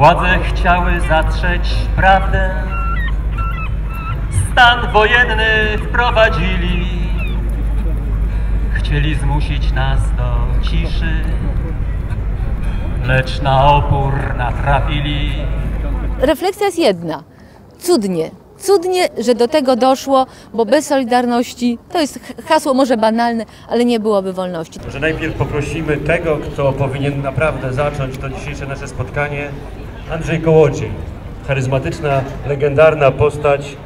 Władze chciały zatrzeć prawdę, stan wojenny wprowadzili. Chcieli zmusić nas do ciszy, lecz na opór natrafili. Refleksja jest jedna. Cudnie. Cudnie, że do tego doszło, bo bez Solidarności, to jest hasło może banalne, ale nie byłoby wolności. że najpierw poprosimy tego, kto powinien naprawdę zacząć to dzisiejsze nasze spotkanie, Andrzej Kołodziej. Charyzmatyczna, legendarna postać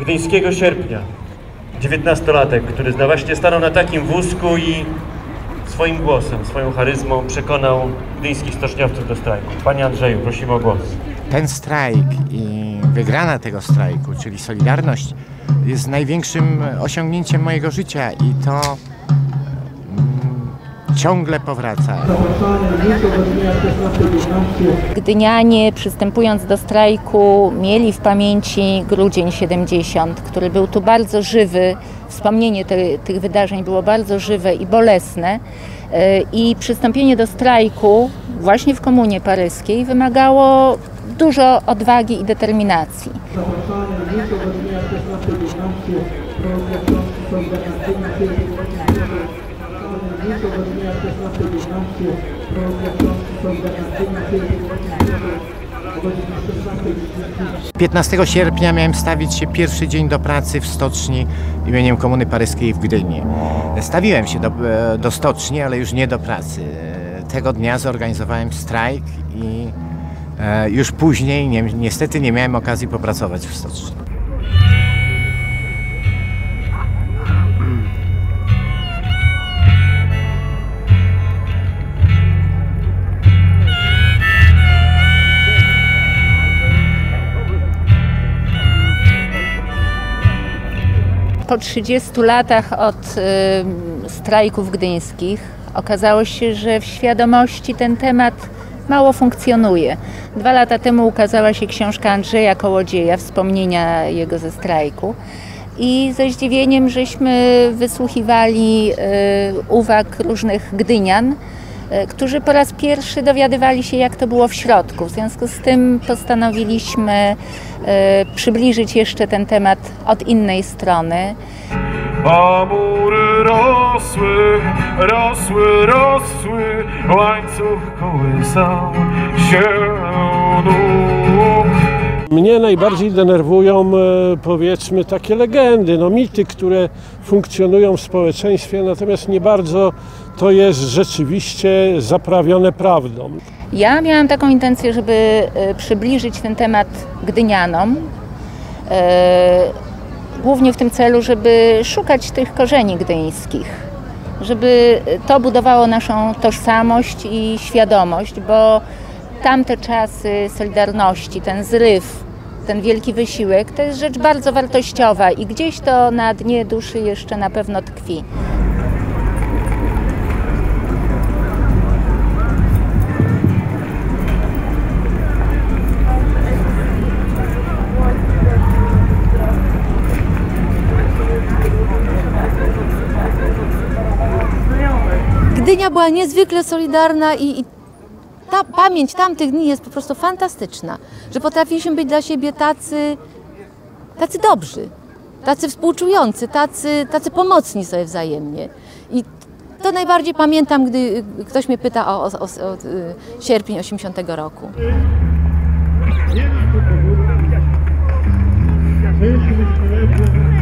gdyńskiego sierpnia. 19-latek, który właśnie stanął na takim wózku i swoim głosem, swoją charyzmą przekonał gdyńskich stoczniowców do strajku. Panie Andrzeju, prosimy o głos. ten strajk i wygrana tego strajku, czyli Solidarność, jest największym osiągnięciem mojego życia i to ciągle powraca. Gdynianie przystępując do strajku mieli w pamięci grudzień 70, który był tu bardzo żywy. Wspomnienie te, tych wydarzeń było bardzo żywe i bolesne. E, I przystąpienie do strajku właśnie w Komunie Paryskiej wymagało dużo odwagi i determinacji. Yy, 15 sierpnia miałem stawić się pierwszy dzień do pracy w stoczni imieniem Komuny Paryskiej w Gdyni. Stawiłem się do, e, do stoczni, ale już nie do pracy. Tego dnia zorganizowałem strajk i e, już później nie, niestety nie miałem okazji popracować w stoczni. Po 30 latach od y, strajków gdyńskich okazało się, że w świadomości ten temat mało funkcjonuje. Dwa lata temu ukazała się książka Andrzeja Kołodzieja, wspomnienia jego ze strajku. I ze zdziwieniem żeśmy wysłuchiwali y, uwag różnych gdynian, którzy po raz pierwszy dowiadywali się, jak to było w środku. W związku z tym postanowiliśmy y, przybliżyć jeszcze ten temat od innej strony. A mury rosły, rosły, rosły, łańcuch kołysał się nóg. Mnie najbardziej denerwują, e, powiedzmy, takie legendy, no mity, które funkcjonują w społeczeństwie, natomiast nie bardzo to jest rzeczywiście zaprawione prawdą. Ja miałam taką intencję, żeby e, przybliżyć ten temat Gdynianom. e, Głównie w tym celu, żeby szukać tych korzeni gdyńskich, żeby to budowało naszą tożsamość i świadomość, bo tamte czasy Solidarności, ten zryw, ten wielki wysiłek, to jest rzecz bardzo wartościowa i gdzieś to na dnie duszy jeszcze na pewno tkwi. Gdynia była niezwykle solidarna i, i ta pamięć tamtych dni jest po prostu fantastyczna, że potrafiliśmy być dla siebie tacy, tacy dobrzy, tacy współczujący, tacy, tacy pomocni sobie wzajemnie. I to najbardziej pamiętam, gdy y, ktoś mnie pyta o, o, o, o y, sierpień 80 roku. Myśmy